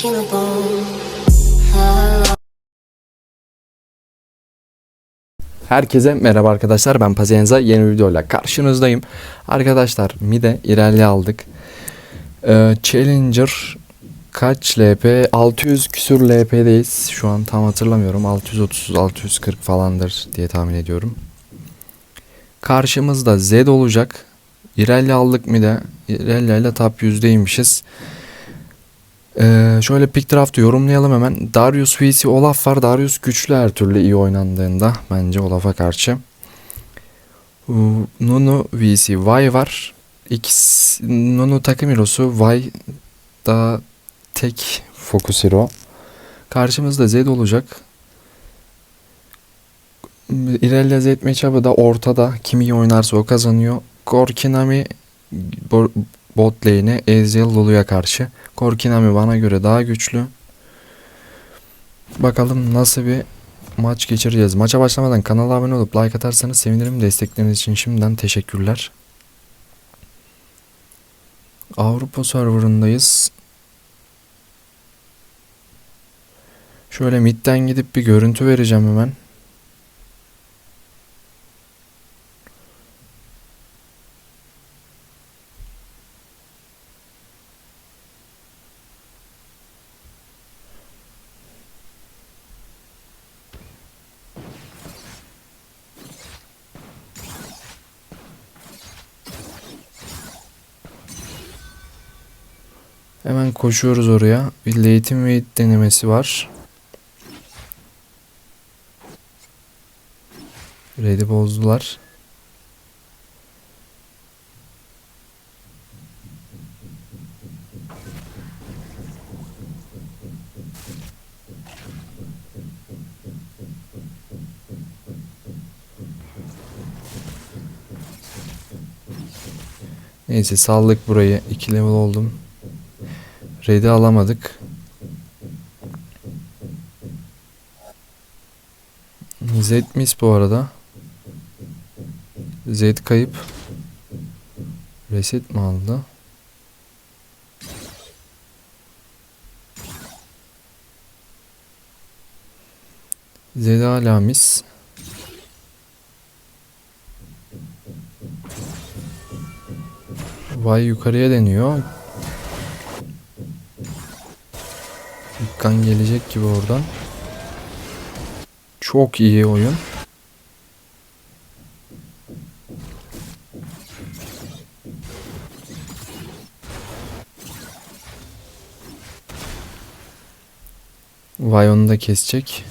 skin and bone. Herkese merhaba arkadaşlar ben Pazienza yeni bir videoyla karşınızdayım. Arkadaşlar mide ilerle aldık. Ee, Challenger kaç LP? 600 küsür LP'deyiz. Şu an tam hatırlamıyorum. 630 640 falandır diye tahmin ediyorum. Karşımızda Z olacak. İrelli aldık mide. İrelli ile top %'ymişiz. Ee, şöyle pick draft'ı yorumlayalım hemen. Darius vs Olaf var. Darius güçlü her türlü iyi oynandığında bence Olaf'a karşı. Ee, Nunu vs Y var. İkisi, Nunu takım hero'su. Y da tek focus hero. Karşımızda Zed olacak. İrelia Zed matchup'ı da ortada. Kim iyi oynarsa o kazanıyor. Gorkinami bo- bot lane'e Ezreal Lulu'ya karşı. Korkinami bana göre daha güçlü. Bakalım nasıl bir maç geçireceğiz. Maça başlamadan kanala abone olup like atarsanız sevinirim. Destekleriniz için şimdiden teşekkürler. Avrupa serverındayız. Şöyle midden gidip bir görüntü vereceğim hemen. Hemen koşuyoruz oraya. Bir Leighton Wade denemesi var. Red'i bozdular. Neyse saldık burayı. 2 level oldum. Red'i alamadık. Z miss bu arada. Z kayıp. Reset mi aldı? Z hala miss. Vay yukarıya deniyor. Kan gelecek gibi oradan. Çok iyi oyun. Vay onu da kesecek.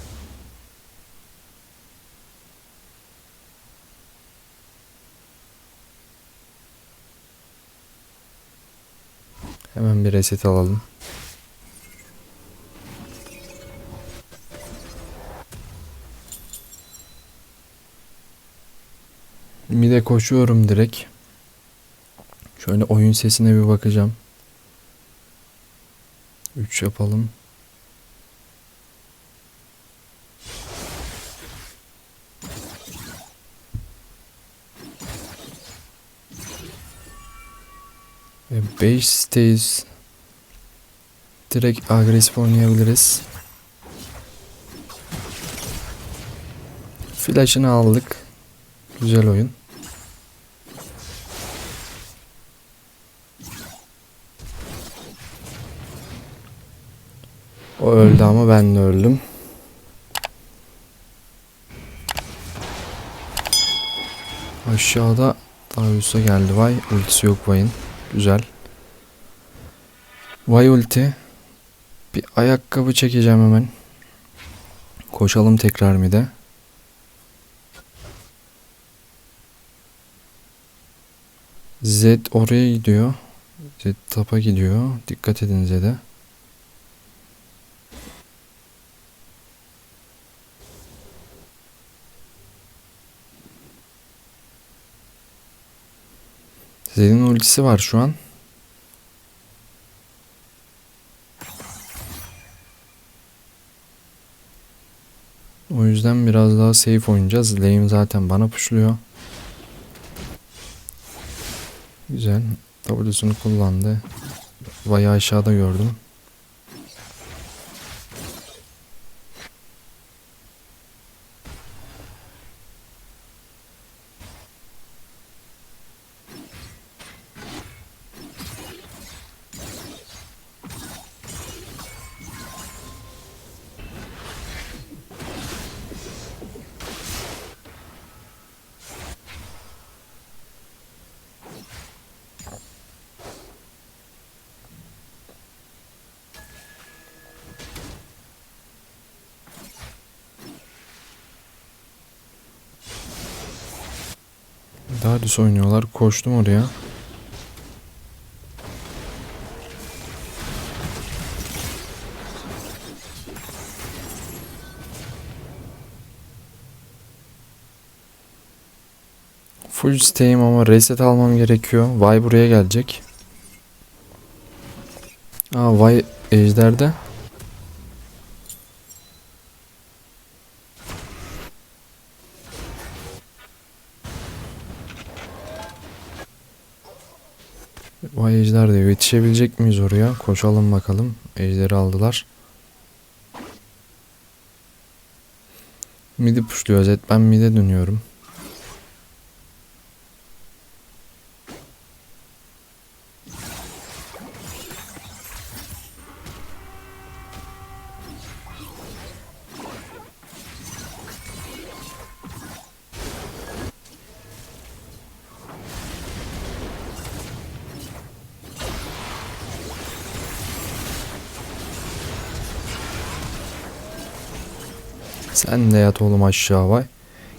Hemen bir reset alalım. Bir de koşuyorum direkt. Şöyle oyun sesine bir bakacağım. 3 yapalım. Ve 5 stays. Direkt agresif oynayabiliriz. Flash'ını aldık. Güzel oyun. O öldü ama ben de öldüm. Aşağıda Darius'a geldi Vay. Ultisi yok Vay'ın. Güzel. Vay ulti. Bir ayakkabı çekeceğim hemen. Koşalım tekrar mide. de. Z oraya gidiyor. Z tapa gidiyor. Dikkat edin Z'de. Zed'in ultisi var şu an. O yüzden biraz daha safe oynayacağız. Lane zaten bana pushluyor. Güzel. W'sunu kullandı. Vayı aşağıda gördüm. Darius oynuyorlar. Koştum oraya. Full stay'im ama reset almam gerekiyor. Vay buraya gelecek. Aa Vay ejderde. Vay ejder diyor. Yetişebilecek miyiz oraya? Koşalım bakalım. Ejderi aldılar. Midi pushluyor Zed. Ben mid'e dönüyorum. Sen de yat oğlum aşağı vay.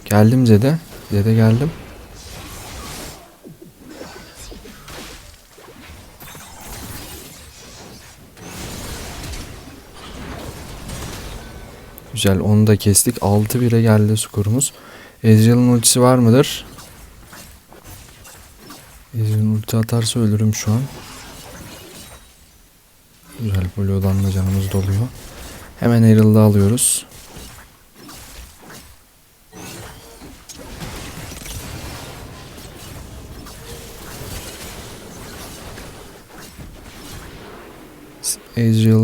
Geldim Zed'e. Zed'e geldim. Güzel onu da kestik. 6-1'e geldi skorumuz. Ezreal'ın ultisi var mıdır? Ezreal'ın ulti atarsa ölürüm şu an. Güzel Blue'dan da canımız doluyor. Hemen Herald'ı alıyoruz.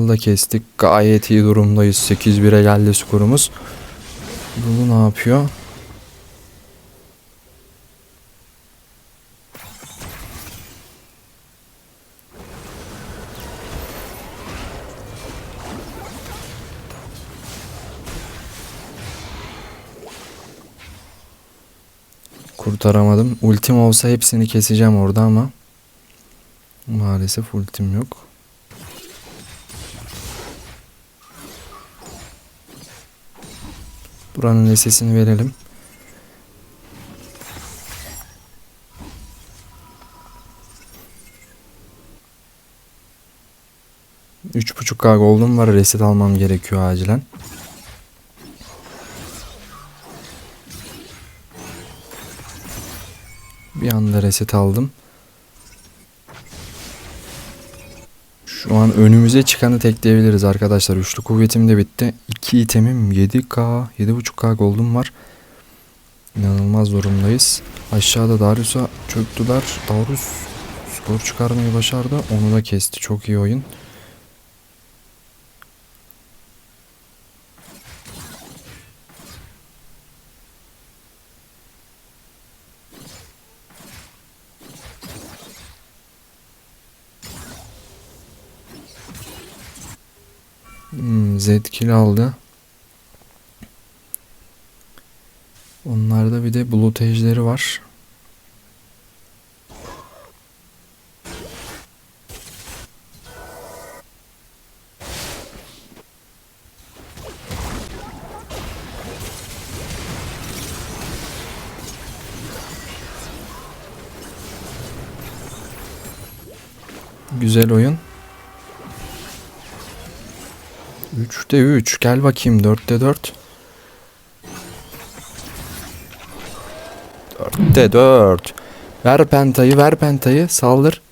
Da kestik. Gayet iyi durumdayız. 8-1'e geldi skorumuz. Lulu ne yapıyor? Kurtaramadım. Ultim olsa hepsini keseceğim orada ama maalesef ultim yok. Buranın sesini verelim. Üç buçuk K gold'um var. Reset almam gerekiyor acilen. Bir anda reset aldım. An önümüze çıkanı tekleyebiliriz arkadaşlar. Üçlü kuvvetim de bitti. 2 itemim 7k, 7.5k gold'um var. İnanılmaz durumdayız. Aşağıda Darius'a çöktüler. Darius skor çıkarmayı başardı. Onu da kesti. Çok iyi oyun. Zed kill aldı. Onlarda bir de bulut ejderi var. Güzel oyun. 3'te 3. Gel bakayım 4'te 4. 4'te 4. Ver pentayı, ver pentayı. Saldır.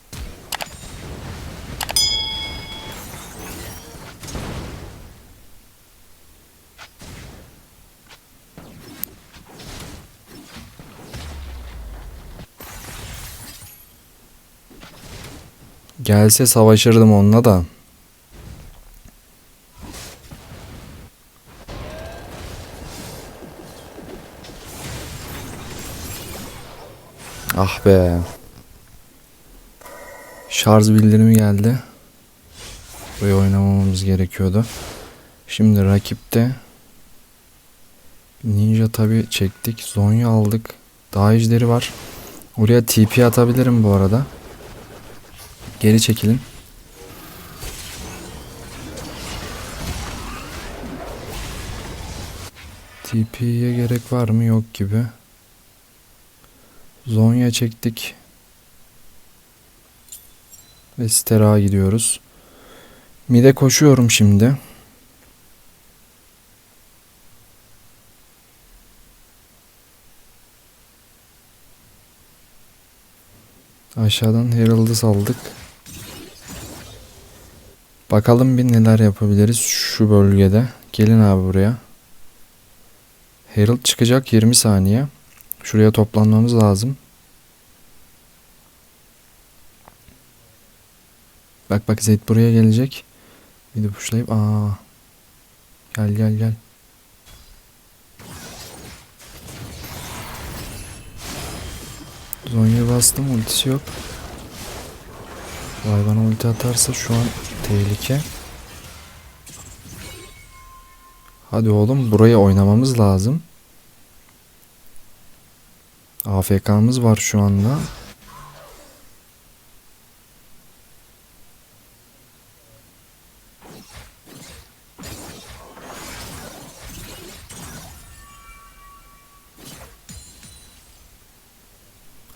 Gelse savaşırdım onunla da. Ah be. Şarj bildirimi geldi. Buraya oynamamamız gerekiyordu. Şimdi rakipte Ninja tabi çektik. Zonya aldık. Daha ejderi var. Oraya TP atabilirim bu arada. Geri çekilin. TP'ye gerek var mı? Yok gibi. Zonya çektik. Ve Stera gidiyoruz. Mide koşuyorum şimdi. Aşağıdan Herald'ı saldık. Bakalım bir neler yapabiliriz şu bölgede. Gelin abi buraya. Herald çıkacak 20 saniye. Şuraya toplanmamız lazım. Bak bak Zed buraya gelecek. Bir de puşlayıp aa. Gel gel gel. Zonya bastım ultisi yok. Vay bana ulti atarsa şu an tehlike. Hadi oğlum buraya oynamamız lazım. AFK'mız var şu anda.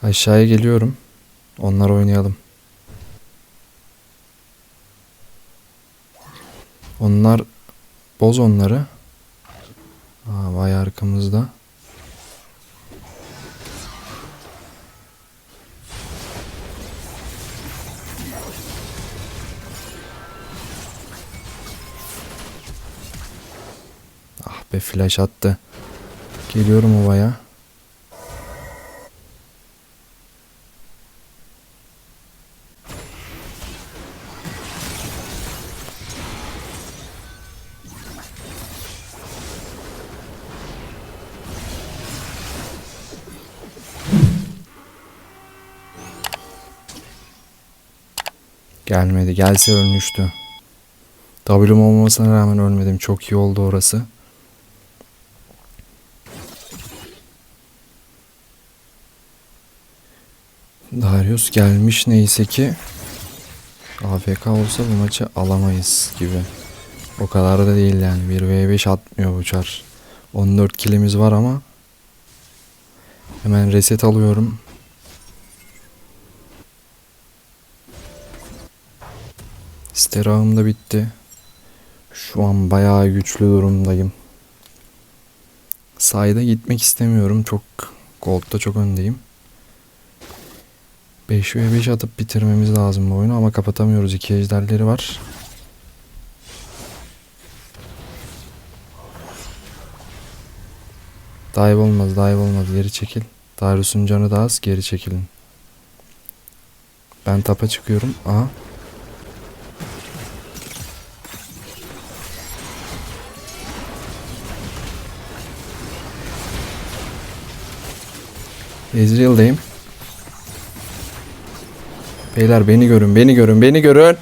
Aşağıya geliyorum. Onlar oynayalım. Onlar boz onları. Aa, vay arkamızda. Be flash attı. Geliyorum ovaya. Gelmedi. Gelse ölmüştü. W'm olmamasına rağmen ölmedim. Çok iyi oldu orası. Darius gelmiş neyse ki AFK olsa bu maçı alamayız gibi. O kadar da değil yani. 1v5 atmıyor bu çar. 14 kilimiz var ama hemen reset alıyorum. Sterağım da bitti. Şu an bayağı güçlü durumdayım. Sayda gitmek istemiyorum. Çok Gold'da çok öndeyim. 5 ve 5 atıp bitirmemiz lazım bu oyunu ama kapatamıyoruz. İki ejderleri var. Dive olmaz, dive olmaz. Geri çekil. Darius'un canı da az. Geri çekilin. Ben tapa çıkıyorum. Aha. Ezreal'dayım. Beyler beni görün, beni görün, beni görün.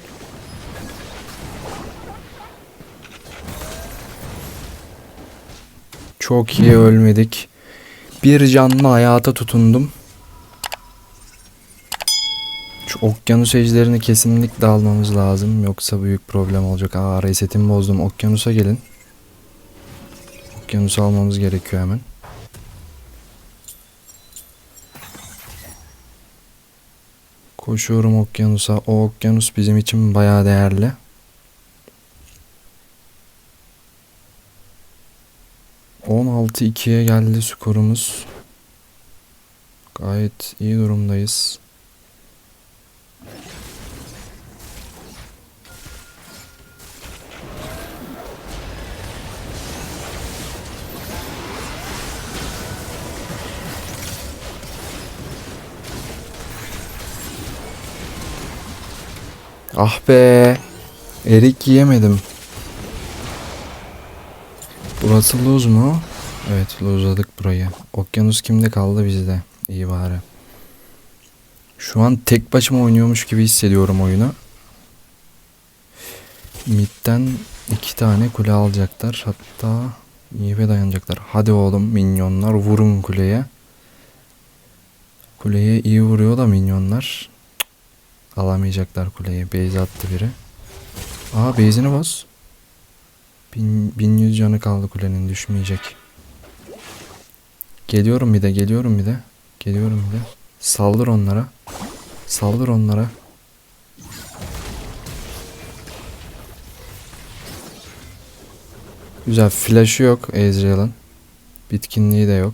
Çok iyi ölmedik. Bir canlı hayata tutundum. Şu okyanus ejderini kesinlikle almamız lazım. Yoksa büyük problem olacak. Aa resetimi bozdum. Okyanusa gelin. Okyanusu almamız gerekiyor hemen. Koşuyorum okyanusa. O okyanus bizim için bayağı değerli. On altı ikiye geldi skorumuz. Gayet iyi durumdayız. Ah be. Erik yiyemedim. Burası lose mu? Evet lose'ladık burayı. Okyanus kimde kaldı bizde. İyi bari. Şu an tek başıma oynuyormuş gibi hissediyorum oyunu. Mid'den iki tane kule alacaklar. Hatta yiğbe dayanacaklar. Hadi oğlum minyonlar vurun kuleye. Kuleye iyi vuruyor da minyonlar. Alamayacaklar kuleyi. Base attı biri. Aa bas. Bin, 1100 canı kaldı kulenin düşmeyecek. Geliyorum bir de geliyorum bir de. Geliyorum bir de. Saldır onlara. Saldır onlara. Güzel flash'ı yok Ezreal'ın. Bitkinliği de yok.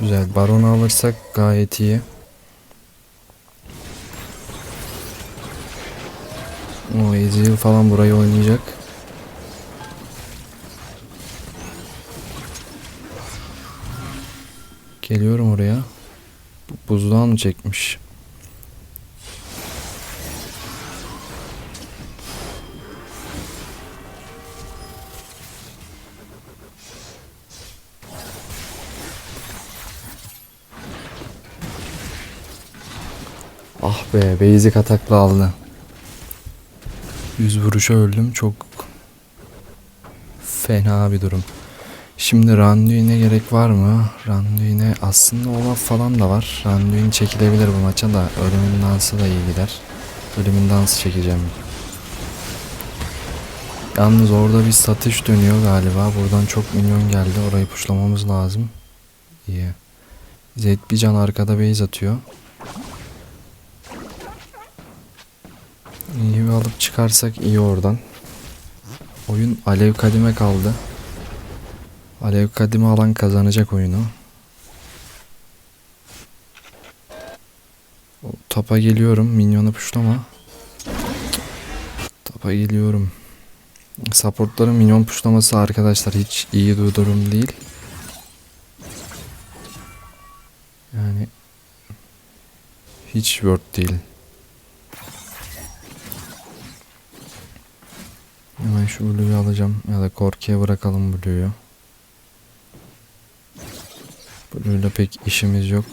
Güzel. Baron'u alırsak gayet iyi. O Ezreal falan burayı oynayacak. Geliyorum oraya. Bu Buzluğa mı çekmiş? Ah be basic atakla aldı. Yüz vuruşa öldüm çok fena bir durum. Şimdi Randuin'e gerek var mı? Randuin'e aslında Olaf falan da var. Randuin çekilebilir bu maça da ölümün dansı da iyi gider. Ölümün dansı çekeceğim. Yalnız orada bir satış dönüyor galiba. Buradan çok milyon geldi. Orayı puşlamamız lazım. İyi. Zed bir can arkada base atıyor. Bir alıp çıkarsak iyi oradan. Oyun alev kadime kaldı. Alev kadime alan kazanacak oyunu. Tapa geliyorum. Minyonu puşlama. Tapa geliyorum. Supportların minyon puşlaması arkadaşlar hiç iyi durum değil. Yani hiç word değil. Hemen şu Blue'yu alacağım ya da Korki'ye bırakalım Blue'yu. Blue'yla pek işimiz yok.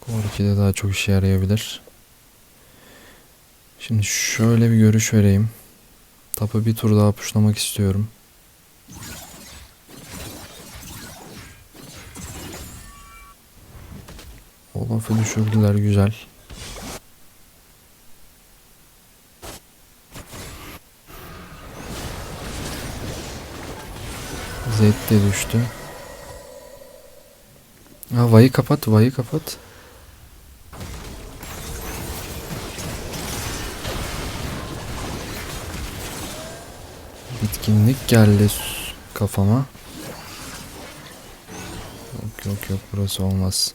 Korki'de daha çok işe yarayabilir. Şimdi şöyle bir görüş vereyim. Tapı bir tur daha puşlamak istiyorum. Olaf'ı düşürdüler güzel. Zed de düştü. Ha Vay'ı kapat, Vay'ı kapat. Bitkinlik geldi kafama. Yok yok yok burası olmaz.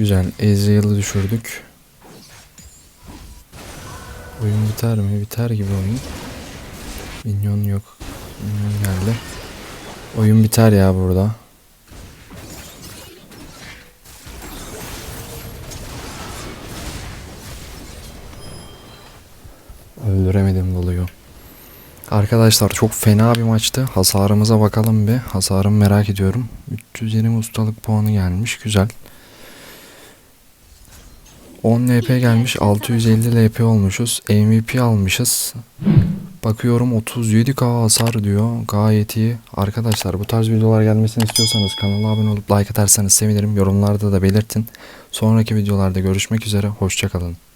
Güzel. Ezreal'ı düşürdük. Oyun biter mi? Biter gibi oyun. Minyon yok. Minyon geldi. Oyun biter ya burada. Öldüremedim Lulu'yu. Arkadaşlar çok fena bir maçtı. Hasarımıza bakalım bir. Hasarımı merak ediyorum. 320 ustalık puanı gelmiş. Güzel. 10 LP gelmiş. 650 LP olmuşuz. MVP almışız. Bakıyorum 37k hasar diyor. Gayet iyi. Arkadaşlar bu tarz videolar gelmesini istiyorsanız kanala abone olup like atarsanız sevinirim. Yorumlarda da belirtin. Sonraki videolarda görüşmek üzere. Hoşçakalın.